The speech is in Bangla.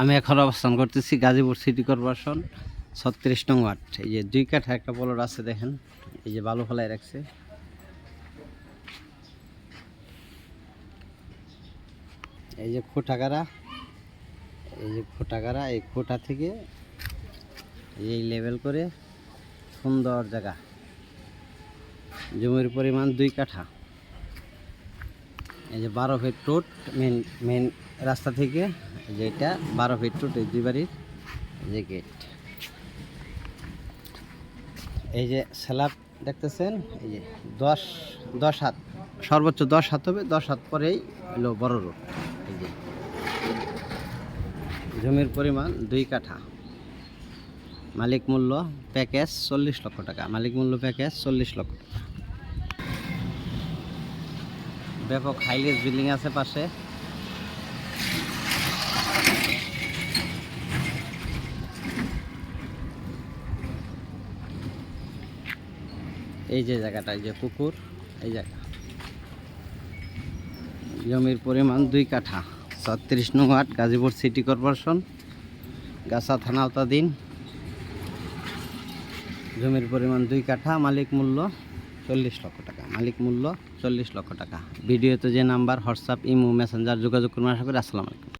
আমি এখন অবস্থান করতেছি গাজীপুর সিটি কর্পোরেশন, ছত্রিশ নং ওয়ার্ড। এই যে দুই কাঠা একটা পলট আছে দেখেন, এই যে বালু ফেলায় রাখছে। এই যে খোটাগারা এই যে খোটাগারা এই খোটা থেকে এই লেভেল করে সুন্দর জায়গা। জমির পরিমাণ দুই কাঠা। এই যে বারো ফিট রোড মেন মেন রাস্তা থেকে যে এটা বারো ফিট এই দুই বাড়ির যে গেট এই যে স্ল্যাব দেখতেছেন, এই যে দশ দশ হাত, সর্বোচ্চ দশ হাত হবে, দশ হাত পরেই হলো বড় রোড এই যে জমির পরিমাণ দুই কাঠা। মালিক মূল্য প্যাকেজ চল্লিশ লক্ষ টাকা। মালিক মূল্য প্যাকেজ চল্লিশ লক্ষ টাকা। ব্যাপক হাইলেস বিল্ডিং আছে পাশে। এই যে জায়গাটা, এই যে পুকুর, এই জায়গা। জমির পরিমাণ দুই কাঠা, ছত্রিশ নং ward, Gazipur city corporation, Gacha থানা আওতাধীন। জমির পরিমাণ দুই কাঠা, মালিক মূল্য চল্লিশ লক্ষ টাকা, মালিক মূল্য চল্লিশ লক্ষ টাকা। ভিডিওতে যে নাম্বার, হোয়াটসঅ্যাপ, ইমো, মেসেঞ্জার যোগাযোগ করুন, আশা করি। আসসালামু আলাইকুম।